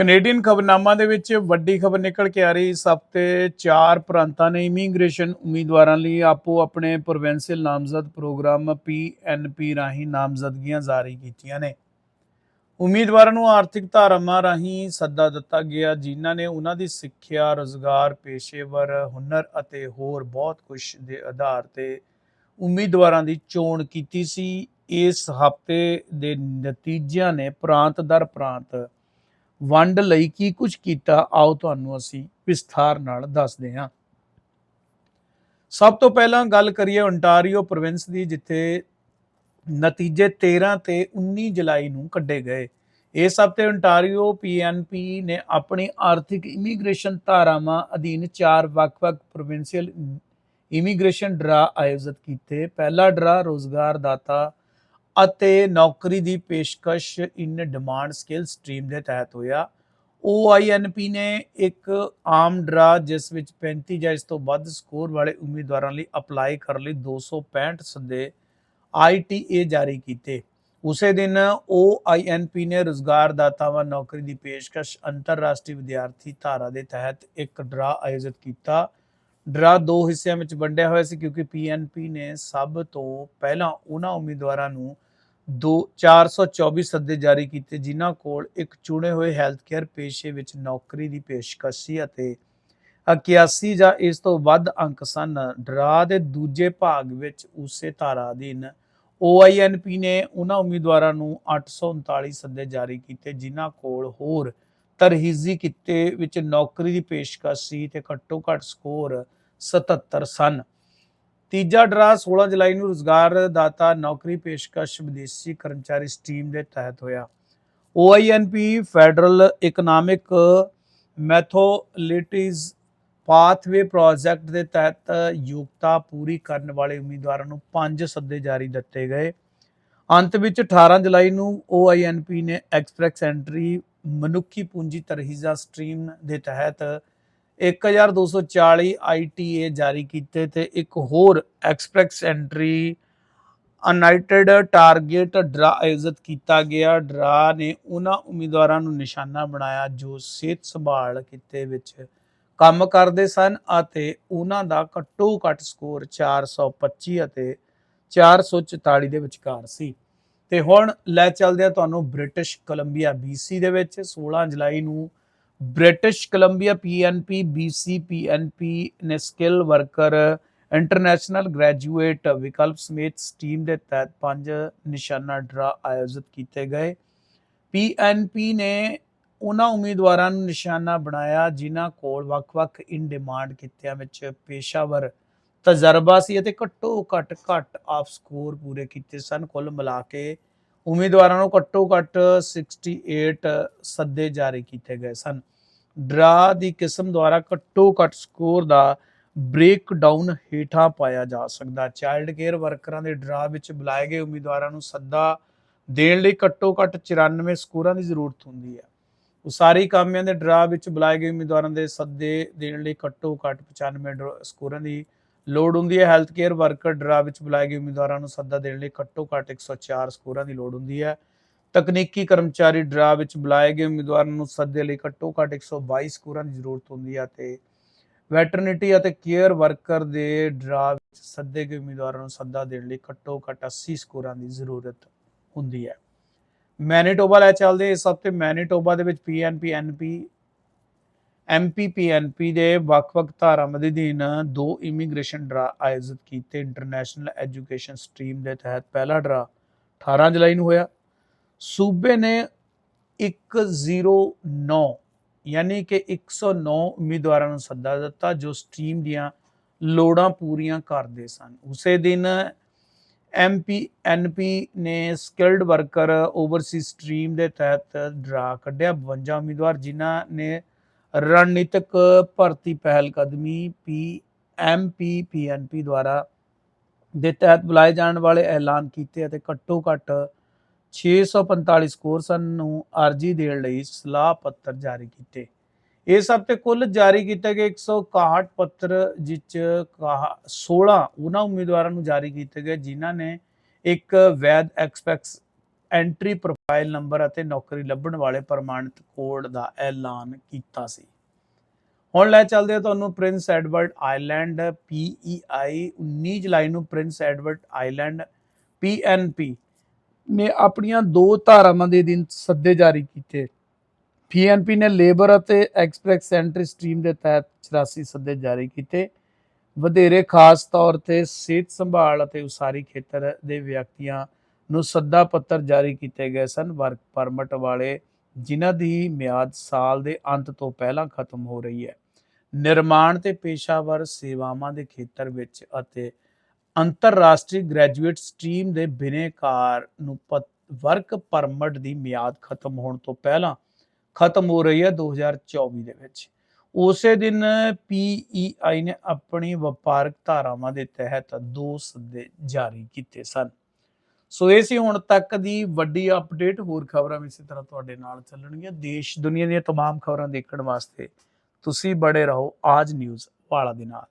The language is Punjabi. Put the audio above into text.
ਕੈਨੇਡੀਅਨ ਖਬਰਨਾਮਾ ਦੇ ਵਿੱਚ ਵੱਡੀ ਖਬਰ ਨਿਕਲ ਕੇ ਆ ਰਹੀ। ਇਸ ਹਫ਼ਤੇ ਚਾਰ ਪ੍ਰਾਂਤਾਂ ਨੇ ਇਮੀਗ੍ਰੇਸ਼ਨ ਉਮੀਦਵਾਰਾਂ ਲਈ ਆਪੋ ਆਪਣੇ ਪ੍ਰੋਵਿੰਸ਼ੀਅਲ ਨਾਮਜ਼ਦ ਪ੍ਰੋਗਰਾਮ ਪੀਐਨਪੀ ਰਾਹੀਂ ਨਾਮਜ਼ਦਗੀਆਂ ਜਾਰੀ ਕੀਤੀਆਂ ਨੇ। ਉਮੀਦਵਾਰਾਂ ਨੂੰ ਆਰਥਿਕ ਧਾਰਾਵਾਂ ਰਾਹੀਂ ਸੱਦਾ ਦਿੱਤਾ ਗਿਆ, ਜਿਨ੍ਹਾਂ ਨੇ ਉਹਨਾਂ ਦੀ ਸਿੱਖਿਆ, ਰੋਜ਼ਗਾਰ, ਪੇਸ਼ੇਵਰ, ਹੁਨਰ ਅਤੇ ਹੋਰ ਬਹੁਤ ਕੁਝ ਦੇ ਆਧਾਰ ਤੇ ਉਮੀਦਵਾਰਾਂ ਦੀ ਚੋਣ ਕੀਤੀ ਸੀ। ਇਸ ਹਫ਼ਤੇ ਦੇ ਨਤੀਜਿਆਂ ਨੇ ਪ੍ਰਾਂਤ ਦਰ ਪ੍ਰਾਂਤ ਵੰਡ ਲਈ ਕੀ ਕੁਝ ਕੀਤਾ, ਆਓ ਤੁਹਾਨੂੰ ਅਸੀਂ ਵਿਸਥਾਰ ਨਾਲ ਦੱਸਦੇ ਹਾਂ। ਸਭ ਤੋਂ ਪਹਿਲਾਂ ਗੱਲ ਕਰੀਏ ਓਨਟਾਰੀਓ ਪ੍ਰੋਵਿੰਸ ਦੀ, ਜਿੱਥੇ ਨਤੀਜੇ 13 ਤੇ 19 ਜੁਲਾਈ ਨੂੰ ਕੱਢੇ ਗਏ। ਇਸ ਹਫ਼ਤੇ ਓਨਟਾਰੀਓ ਪੀਐਨਪੀ ਨੇ ਆਪਣੀ ਆਰਥਿਕ ਇਮੀਗ੍ਰੇਸ਼ਨ ਧਾਰਾਵਾਂ ਅਧੀਨ ਚਾਰ ਵੱਖ-ਵੱਖ ਪ੍ਰੋਵਿੰਸ਼ੀਅਲ ਇਮੀਗ੍ਰੇਸ਼ਨ ਡਰਾ ਆਯੋਜਿਤ ਕੀਤੇ। ਪਹਿਲਾ ਡਰਾ ਰੋਜ਼ਗਾਰ ਦਾਤਾ ਅਤੇ ਨੌਕਰੀ ਦੀ ਪੇਸ਼ਕਸ਼ ਇਨ ਡਿਮਾਂਡ ਸਕਿੱਲ ਸਟਰੀਮ ਦੇ ਤਹਿਤ ਹੋਇਆ। OINP ਨੇ ਇੱਕ ਆਮ ਡਰਾ ਜਿਸ ਵਿੱਚ 35 ਜਾਂ ਇਸ ਤੋਂ ਵੱਧ ਸਕੋਰ ਵਾਲੇ ਉਮੀਦਵਾਰਾਂ ਲਈ ਅਪਲਾਈ ਕਰਨ ਲਈ 265 ਸੱਦੇ ITA ਜਾਰੀ ਕੀਤੇ। ਉਸੇ ਦਿਨ OINP ਨੇ ਰੋਜ਼ਗਾਰਦਾਤਾਵਾਂ ਨੌਕਰੀ ਦੀ ਪੇਸ਼ਕਸ਼ ਅੰਤਰਰਾਸ਼ਟਰੀ ਵਿਦਿਆਰਥੀ ਧਾਰਾ ਦੇ ਤਹਿਤ ਇੱਕ ਡਰਾ ਆਯੋਜਿਤ ਕੀਤਾ। ਡਰਾ ਦੋ ਹਿੱਸਿਆਂ ਵਿੱਚ ਵੰਡਿਆ ਹੋਇਆ ਸੀ ਕਿਉਂਕਿ ਪੀਐਨਪੀ ਨੇ ਸਭ ਤੋਂ ਪਹਿਲਾਂ ਉਹਨਾਂ ਉਮੀਦਵਾਰਾਂ ਨੂੰ ਦੋ 424 ਸੱਦੇ ਜਾਰੀ ਕੀਤੇ, ਜਿਨ੍ਹਾਂ ਕੋਲ ਇੱਕ ਚੁਣੇ ਹੋਏ ਹੈਲਥ ਕੇਅਰ ਪੇਸ਼ੇ ਵਿੱਚ ਨੌਕਰੀ ਦੀ ਪੇਸ਼ਕਸ਼ ਸੀ ਅਤੇ 81 ਜਾਂ ਇਸ ਤੋਂ ਵੱਧ ਅੰਕ ਸਨ। ਡਰਾ ਦੇ ਦੂਜੇ ਭਾਗ ਵਿੱਚ ਉਸੇ ਧਾਰਾ ਅਧੀਨ OINP ਨੇ ਉਹਨਾਂ ਉਮੀਦਵਾਰਾਂ ਨੂੰ 839 ਸੱਦੇ ਜਾਰੀ ਕੀਤੇ, ਜਿਨ੍ਹਾਂ ਕੋਲ ਹੋਰ ਤਰਹੀਜ਼ੀ ਕਿੱਤੇ ਵਿੱਚ ਨੌਕਰੀ ਦੀ ਪੇਸ਼ਕਸ਼ ਸੀ ਤੇ ਘੱਟੋ ਘੱਟ ਸਕੋਰ 77 ਸਨ। ਤੀਜਾ ਡਰਾ 16 ਜੁਲਾਈ ਨੂੰ ਰੋਜ਼ਗਾਰ ਦਾਤਾ ਨੌਕਰੀ ਪੇਸ਼ਕਸ਼ ਵਿਦੇਸ਼ੀ ਕਰਮਚਾਰੀ ਸਟੀਮ ਦੇ ਤਹਿਤ ਹੋਇਆ। OINP federal economic mobilities pathway project ਦੇ ਤਹਿਤ ਯੋਗਤਾ ਪੂਰੀ ਕਰਨ ਵਾਲੇ ਉਮੀਦਵਾਰਾਂ ਨੂੰ ਪੰਜ ਸੱਦੇ ਜਾਰੀ ਦਿੱਤੇ ਗਏ। ਅੰਤ ਵਿੱਚ 18 ਜੁਲਾਈ ਨੂੰ OINP ਨੇ ਐਕਸਪ੍ਰੈਸ ਐਂਟਰੀ ਮਨੁੱਖੀ ਪੂੰਜੀ ਤਰਹੀਜ਼ਾ ਸਟਰੀਮ ਦੇ ਤਹਿਤ 1240 ITA ਜਾਰੀ ਕੀਤੇ ਤੇ ਇੱਕ ਹੋਰ express entry united target draw ਆਯੋਜਿਤ ਕੀਤਾ ਗਿਆ। ਡਰਾ ਨੇ ਉਹਨਾਂ ਉਮੀਦਵਾਰਾਂ ਨੂੰ ਨਿਸ਼ਾਨਾ ਬਣਾਇਆ ਜੋ ਸਿਹਤ ਸੰਭਾਲ ਕਿੱਤੇ ਵਿੱਚ ਕੰਮ ਕਰਦੇ ਸਨ ਅਤੇ ਉਹਨਾਂ ਦਾ ਘੱਟੋ ਘੱਟ ਸਕੋਰ 425 ਅਤੇ 444 ਦੇ ਵਿਚਕਾਰ ਸੀ। ਤੇ ਹੁਣ ਲੈ ਚੱਲਦੇ ਆ ਤੁਹਾਨੂੰ ਬ੍ਰਿਟਿਸ਼ ਕੋਲੰਬੀਆ BC ਦੇ ਵਿੱਚ। 16 ਜੁਲਾਈ ਨੂੰ British Columbia PNP BC PNP ਨੇ ਸਕਿੱਲ ਵਰਕਰ ਇੰਟਰਨੈਸ਼ਨਲ ਗ੍ਰੈਜੂਏਟ ਵਿਕਲਪ ਸਮੇਤ ਸਟੀਮ ਦੇ ਤਹਿਤ ਪੰਜ ਨਿਸ਼ਾਨਾ ਡਰਾ ਆਯੋਜਿਤ ਕੀਤੇ ਗਏ। PNP ਨੇ ਉਹਨਾਂ ਉਮੀਦਵਾਰਾਂ ਨੂੰ ਨਿਸ਼ਾਨਾ ਬਣਾਇਆ ਜਿਨ੍ਹਾਂ ਕੋਲ ਵੱਖ-ਵੱਖ ਇਨ ਡਿਮਾਂਡ ਕਿੱਤਿਆਂ ਵਿੱਚ ਪੇਸ਼ਾਵਰ, ਤਜਰਬਾ ਸੀ ਅਤੇ ਘੱਟੋ ਘੱਟ ਘੱਟ ਆਫ ਸਕੋਰ ਪੂਰੇ ਕੀਤੇ ਸਨ। ਕੁੱਲ ਮਿਲਾ ਕੇ ਉਮੀਦਵਾਰਾਂ ਨੂੰ ਘੱਟੋ ਘੱਟ 68 ਸੱਦੇ ਜਾਰੀ ਕੀਤੇ ਗਏ ਸਨ। ਡਰਾ ਦੀ ਕਿਸਮ ਦੁਆਰਾ ਘੱਟੋ ਘੱਟ ਸਕੋਰ ਦਾ ਬ੍ਰੇਕ ਡਾਊਨ ਹੇਠਾਂ ਪਾਇਆ ਜਾ ਸਕਦਾ। ਚਾਈਲਡ ਕੇਅਰ ਵਰਕਰਾਂ ਦੇ ਡਰਾ ਵਿੱਚ ਬੁਲਾਏ ਗਏ ਉਮੀਦਵਾਰਾਂ ਨੂੰ ਸੱਦਾ ਦੇਣ ਲਈ ਘੱਟੋ ਘੱਟ 94 ਸਕੋਰਾਂ ਦੀ ਜ਼ਰੂਰਤ ਹੁੰਦੀ ਹੈ। ਉਸਾਰੀ ਕਾਮਿਆਂ ਦੇ ਡਰਾ ਵਿੱਚ ਬੁਲਾਏ ਗਏ ਉਮੀਦਵਾਰਾਂ ਦੇ ਸੱਦੇ ਦੇਣ ਲਈ ਘੱਟੋ ਘੱਟ 95 ਡਰਾ- ਸਕੋਰਾਂ ਦੀ ਲੋੜ ਹੁੰਦੀ ਹੈ ਹੈਲਥ ਕੇਅਰ ਵਰਕਰ ਡਰਾ ਵਿੱਚ ਬੁਲਾਏ ਗਏ ਉਮੀਦਵਾਰਾਂ ਨੂੰ ਸੱਦਾ ਦੇਣ ਲਈ ਘੱਟੋ ਘੱਟ 104 ਸਕੋਰਾਂ ਦੀ ਲੋੜ ਹੁੰਦੀ ਹੈ। ਤਕਨੀਕੀ ਕਰਮਚਾਰੀ ਡਰਾ ਵਿੱਚ ਬੁਲਾਏ ਗਏ ਉਮੀਦਵਾਰਾਂ ਨੂੰ ਸੱਦੇ ਲਈ ਘੱਟੋ ਘੱਟ 122 ਸਕੋਰਾਂ ਦੀ ਜ਼ਰੂਰਤ ਹੁੰਦੀ ਹੈ ਤੇ ਵੈਟਰਨਿਟੀ ਅਤੇ ਕੇਅਰ ਵਰਕਰ ਦੇ ਡਰਾ ਵਿੱਚ ਸੱਦੇ ਗਏ ਉਮੀਦਵਾਰਾਂ ਨੂੰ ਸੱਦਾ ਦੇਣ ਲਈ ਘੱਟੋ ਘੱਟ 80 ਸਕੋਰਾਂ ਦੀ ਜ਼ਰੂਰਤ ਹੁੰਦੀ ਹੈ। ਮੈਨੀਟੋਬਾ ਲੈ ਚੱਲਦੇ ਇਸ ਹਫ਼ਤੇ ਮੈਨੀਟੋਬਾ ਦੇ ਵਿੱਚ ਪੀਐਨਪੀ ਐਨਪੀ ਐਮਪੀਪੀਐਨਪੀ ਦੇ ਵੱਖ-ਵੱਖ ਧਾਰਾਵਾਂ ਦੇ ਅਧੀਨ ਦੋ ਇਮੀਗ੍ਰੇਸ਼ਨ ਡਰਾ ਆਯੋਜਿਤ ਕੀਤੇ ਇੰਟਰਨੈਸ਼ਨਲ ਐਜੂਕੇਸ਼ਨ ਸਟਰੀਮ ਦੇ ਤਹਿਤ ਪਹਿਲਾ ਡਰਾ 18 ਜੁਲਾਈ ਨੂੰ ਹੋਇਆ। ਸੂਬੇ ਨੇ 109 ਯਾਨੀ ਕਿ 109 ਉਮੀਦਵਾਰਾਂ ਨੂੰ ਸੱਦਾ ਦਿੱਤਾ ਜੋ ਸਟਰੀਮ ਦੀਆਂ ਲੋੜਾਂ ਪੂਰੀਆਂ ਕਰਦੇ ਸਨ। ਉਸੇ ਦਿਨ ਐਮਪੀ ਐਨਪੀ ਨੇ ਸਕਿਲਡ ਵਰਕਰ ਓਵਰਸੀ ਸਟਰੀਮ ਦੇ ਤਹਿਤ ਡਰਾ ਕੱਢਿਆ। 52 ਉਮੀਦਵਾਰ ਜਿਨ੍ਹਾਂ ਨੇ ਰਣਨੀਤਕ ਭਰਤੀ ਪਹਿਲ ਕਦਮੀ ਪੀ ਐਮਪੀਪੀਐਨਪੀ ਦੁਆਰਾ ਦੇ ਤਹਿਤ ਬੁਲਾਏ ਜਾਣ ਵਾਲੇ ਐਲਾਨ ਕੀਤੇ ਅਤੇ ਘੱਟੋ ਘੱਟ 645 ਸਕੋਰ ਸਨ ਨੂੰ ਅਰਜੀ ਦੇਣ ਲਈ ਸਲਾਹ ਪੱਤਰ ਜਾਰੀ ਕੀਤੇ। ਇਸ ਹਫ਼ਤੇ ਕੁੱਲ ਜਾਰੀ ਕੀਤੇ ਗਏ 161 ਪੱਤਰ ਜਿਸ 'ਚ ਕਹਾ- 16 ਉਹਨਾਂ ਉਮੀਦਵਾਰਾਂ ਨੂੰ ਜਾਰੀ ਕੀਤੇ ਗਏ, ਜਿਨ੍ਹਾਂ ਨੇ ਇੱਕ ਵੈਦ ਐਕਸਪੈਕਸ ਐਂਟਰੀ ਪ੍ਰੋਫਾਈਲ ਨੰਬਰ ਅਤੇ ਨੌਕਰੀ ਲੱਭਣ ਵਾਲੇ ਪ੍ਰਮਾਣਿਤ ਕੋਡ ਦਾ ਐਲਾਨ ਕੀਤਾ ਸੀ। ਹੁਣ ਲੈ ਚੱਲਦੇ ਹਾਂ ਤੁਹਾਨੂੰ ਪ੍ਰਿੰਸ ਐਡਵਰਡ ਆਈਲੈਂਡ PEI 19 ਜੁਲਾਈ ਨੂੰ ਪ੍ਰਿੰਸ ਐਡਵਰਡ ਆਈਲੈਂਡ PNP ਨੇ ਆਪਣੀਆਂ ਦੋ ਧਾਰਾਵਾਂ ਦੇ ਅਧੀਨ ਸੱਦੇ ਜਾਰੀ ਕੀਤੇ। PNP ਨੇ ਲੇਬਰ ਅਤੇ ਐਕਸਪ੍ਰੈਸ ਐਂਟਰੀ ਸਟ੍ਰੀਮ ਦੇ ਤਹਿਤ 84 ਸੱਦੇ ਜਾਰੀ ਕੀਤੇ। ਵਧੇਰੇ ਖਾਸ ਤੌਰ ਤੇ ਸਿਹਤ ਸੰਭਾਲ ਅਤੇ ਉਸਾਰੀ ਖੇਤਰ ਦੇ ਵਿਅਕਤੀਆਂ ਨੂੰ ਸੱਦਾ ਪੱਤਰ ਜਾਰੀ ਕੀਤੇ ਗਏ ਸਨ। ਵਰਕ ਪਰਮਿਟ ਵਾਲੇ, ਜਿਨ੍ਹਾਂ ਦੀ ਮਿਆਦ ਸਾਲ ਦੇ ਅੰਤ ਤੋਂ ਪਹਿਲਾਂ ਖਤਮ ਹੋ ਰਹੀ ਹੈ। ਨਿਰਮਾਣ ਤੇ ਪੇਸ਼ਾਵਰ ਸੇਵਾਵਾਂ ਦੇ ਖੇਤਰ ਵਿੱਚ ਅਤੇ ਅੰਤਰਰਾਸ਼ਟਰੀ ਗ੍ਰੈਜੂਏਟ ਸਟ੍ਰੀਮ ਦੇ ਬਿਨੇਕਾਰ ਨੂੰ ਵਰਕ ਪਰਮਿਟ ਦੀ ਮਿਆਦ ਖਤਮ ਹੋਣ ਤੋਂ ਪਹਿਲਾਂ ਖਤਮ ਹੋ ਰਹੀ ਹੈ 2024 ਦੇ ਵਿੱਚ। ਉਸੇ ਦਿਨ PEI ਨੇ ਆਪਣੀ ਵਪਾਰਕ ਧਾਰਾਵਾਂ ਦੇ ਤਹਿਤ ਦੋ ਸੱਦੇ ਜਾਰੀ ਕੀਤੇ ਸਨ। ਸੋ ਇਹ ਸੀ ਹੁਣ ਤੱਕ ਦੀ ਵੱਡੀ ਅਪਡੇਟ ਹੋਰ ਖਬਰਾਂ ਵੀ ਇਸੇ ਤਰ੍ਹਾਂ ਤੁਹਾਡੇ ਨਾਲ ਚੱਲਣਗੀਆਂ ਦੇਸ਼ ਦੁਨੀਆ ਦੀਆਂ तमाम ਖਬਰਾਂ ਦੇਖਣ ਵਾਸਤੇ ਤੁਸੀਂ ਬੜੇ ਰਹੋ ਆਜ ਨਿਊਜ਼ ਵਾਲਾ ਦੇ ਨਾਲ